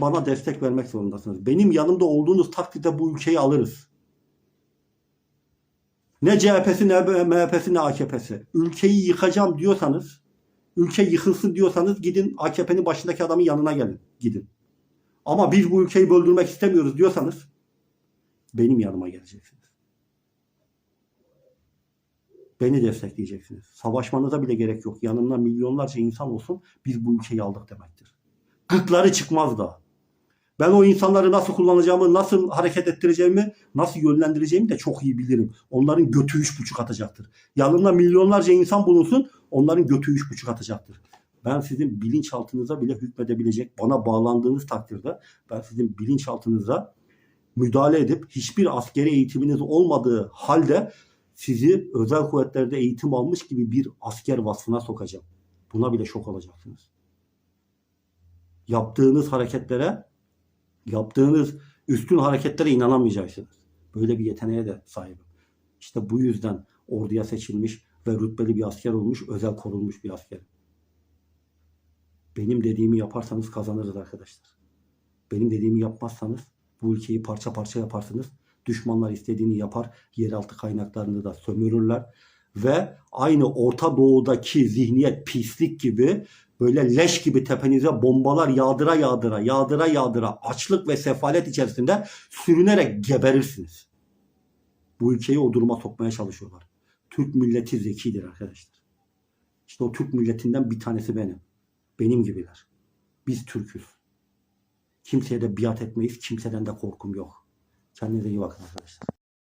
Bana destek vermek zorundasınız. Benim yanımda olduğunuz takdirde bu ülkeyi alırız. Ne CHP'si ne MHP'si ne AKP'si. Ülkeyi yıkacağım diyorsanız, ülke yıkılsın diyorsanız gidin AKP'nin başındaki adamın yanına gelin. Gidin. Ama biz bu ülkeyi böldürmek istemiyoruz diyorsanız benim yanıma geleceksiniz. Beni destekleyeceksiniz. Savaşmanıza bile gerek yok. Yanımda milyonlarca insan olsun biz bu ülkeyi aldık demektir. Gıkları çıkmaz da. Ben o insanları nasıl kullanacağımı, nasıl hareket ettireceğimi, nasıl yönlendireceğimi de çok iyi bilirim. Onların götü üç buçuk atacaktır. Yanımda milyonlarca insan bulunsun, onların götü üç buçuk atacaktır. Ben sizin bilinçaltınıza bile hükmedebilecek, bana bağlandığınız takdirde ben sizin bilinçaltınıza müdahale edip hiçbir askeri eğitiminiz olmadığı halde sizi özel kuvvetlerde eğitim almış gibi bir asker vasfına sokacağım. Buna bile şok olacaksınız. Yaptığınız hareketlere, yaptığınız üstün hareketlere inanamayacaksınız. Böyle bir yeteneğe de sahibim. İşte bu yüzden orduya seçilmiş ve rütbeli bir asker olmuş, özel korunmuş bir asker. Benim dediğimi yaparsanız kazanırız arkadaşlar. Benim dediğimi yapmazsanız bu ülkeyi parça parça yaparsınız. Düşmanlar istediğini yapar. Yeraltı kaynaklarını da sömürürler. Ve aynı Orta Doğu'daki zihniyet pislik gibi böyle leş gibi tepenize bombalar yağdıra yağdıra yağdıra yağdıra açlık ve sefalet içerisinde sürünerek geberirsiniz. Bu ülkeyi o duruma sokmaya çalışıyorlar. Türk milleti zekidir arkadaşlar. İşte o Türk milletinden bir tanesi benim. Benim gibiler. Biz Türk'üz. Kimseye de biat etmeyiz. Kimseden de korkum yok. Kendinize iyi bakın arkadaşlar.